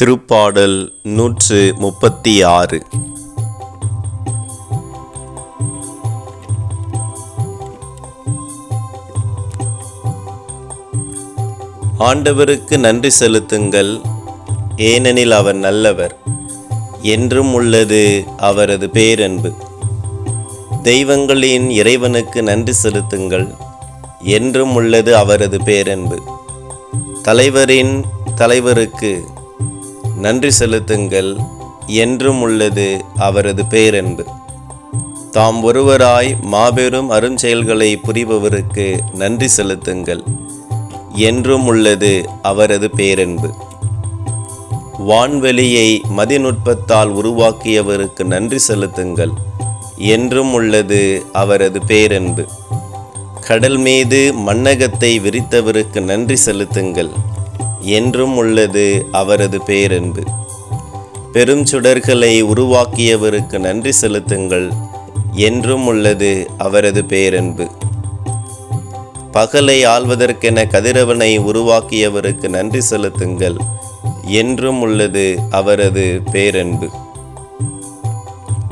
திருப்பாடல் நூற்று முப்பத்தி ஆறு ஆண்டவருக்கு நன்றி செலுத்துங்கள். ஏனெனில் அவர் நல்லவர். என்றும் உள்ளது அவரது பேரன்பு. தெய்வங்களின் இறைவனுக்கு நன்றி செலுத்துங்கள். என்றும் உள்ளது அவரது பேரன்பு. தலைவரின் தலைவருக்கு நன்றி செலுத்துங்கள் என்றும் உள்ளது அவரது பேரன்பு. தாம் ஒருவராய் மாபெரும் அருஞ்செயல்களை புரிபவருக்கு நன்றி செலுத்துங்கள் என்றும் உள்ளது அவரது பேரன்பு. வான்வெளியை மதிநுட்பத்தால் உருவாக்கியவருக்கு நன்றி செலுத்துங்கள் என்றும் உள்ளது அவரது பேரன்பு. கடல் மீது மண்ணகத்தை விரித்தவருக்கு நன்றி செலுத்துங்கள் என்றும் உள்ளது அவரது பேரன்பு. பெரும் சுடர்களை உருவாக்கியவருக்கு நன்றி செலுத்துங்கள் என்றும் உள்ளது அவரது பேரன்பு. பகலை ஆள்வதற்கென கதிரவனை உருவாக்கியவருக்கு நன்றி செலுத்துங்கள் என்றும் உள்ளது அவரது பேரன்பு.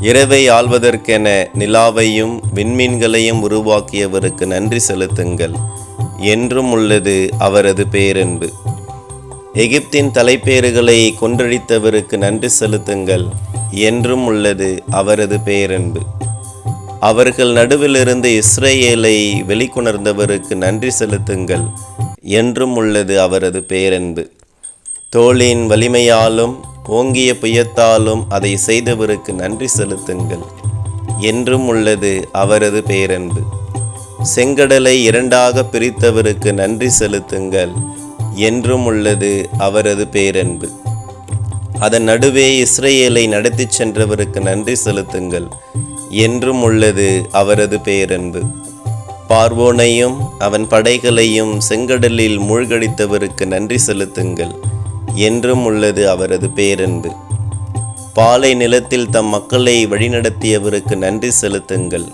இரவை ஆள்வதற்கென நிலாவையும் விண்மீன்களையும் உருவாக்கியவருக்கு நன்றி செலுத்துங்கள் என்றும் உள்ளது அவரது பேரன்பு. எகிப்தின் தலைப்பேறுகளை கொன்றழித்தவருக்கு நன்றி செலுத்துங்கள். என்றும் உள்ளது அவரது பேரன்பு. அவர்கள் நடுவிலிருந்து இஸ்ரேலை வெளிக்கொணர்ந்தவருக்கு நன்றி செலுத்துங்கள். என்றும் உள்ளது அவரது பேரன்பு. தோளின் வலிமையாலும் ஓங்கிய புயத்தாலும் அதை செய்தவருக்கு நன்றி செலுத்துங்கள். என்றும் உள்ளது அவரது பேரன்பு. செங்கடலை இரண்டாக பிரித்தவருக்கு நன்றி செலுத்துங்கள். என்றும் உள்ளது அவரது பேரன்பு. அதன் நடுவே இஸ்ரேலை நடத்திச் சென்றவருக்கு நன்றி செலுத்துங்கள். என்றும் உள்ளது அவரது பேரன்பு. பார்வோனையும் அவன் படைகளையும் செங்கடலில் மூழ்கடித்தவருக்கு நன்றி செலுத்துங்கள். என்றும் உள்ளது அவரது பேரன்பு. பாலை நிலத்தில் தம் மக்களை வழிநடத்தியவருக்கு நன்றி செலுத்துங்கள்.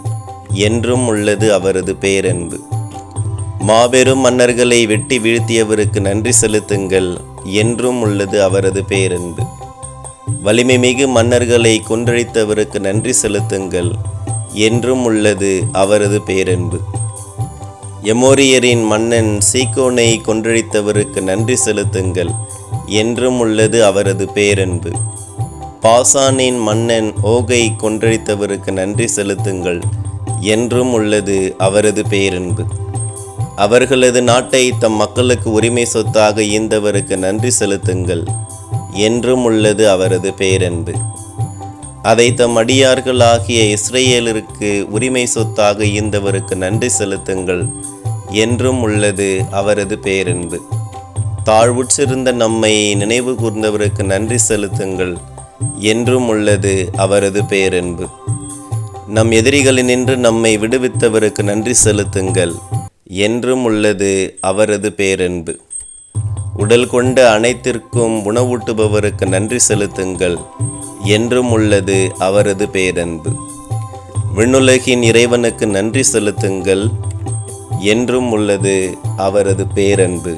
என்றும் உள்ளது அவரது பேரன்பு. மாபெரும் மன்னர்களை வெட்டி வீழ்த்தியவருக்கு நன்றி செலுத்துங்கள் என்றும் உள்ளது அவரது பேரன்பு. வலிமை மிகு மன்னர்களை கொன்றழித்தவருக்கு நன்றி செலுத்துங்கள் என்றும் உள்ளது அவரது பேரன்பு. எமோரியரின் மன்னன் சீக்கோனை கொன்றழித்தவருக்கு நன்றி செலுத்துங்கள் என்றும் உள்ளது அவரது பேரன்பு. பாசானின் மன்னன் ஓகை கொன்றழித்தவருக்கு நன்றி செலுத்துங்கள் என்றும் உள்ளது அவரது பேரன்பு. அவர்களது நாட்டை தம் மக்களுக்கு உரிமை சொத்தாக ஈந்தவருக்கு நன்றி செலுத்துங்கள். என்றும் உள்ளது அவரது பேரன்பு. அதை தம் அடியார்களாகிய இஸ்ரேலருக்கு உரிமை சொத்தாக ஈந்தவருக்கு நன்றி செலுத்துங்கள். என்றும் உள்ளது அவரது பேரன்பு. தாழ்வுற்றிருந்த நம்மை நினைவு கூர்ந்தவருக்கு நன்றி செலுத்துங்கள். என்றும் உள்ளது அவரது பேரன்பு. நம் எதிரிகளினின்று நம்மை விடுவித்தவருக்கு நன்றி செலுத்துங்கள். என்றும் உள்ளது அவரது பேரன்பு. உடல் கொண்ட அனைத்திற்கும் உணவூட்டுபவருக்கு நன்றி செலுத்துங்கள் என்றும் உள்ளது அவரது பேரன்பு. விண்ணுலகின் இறைவனுக்கு நன்றி செலுத்துங்கள் என்றும் உள்ளது அவரது பேரன்பு.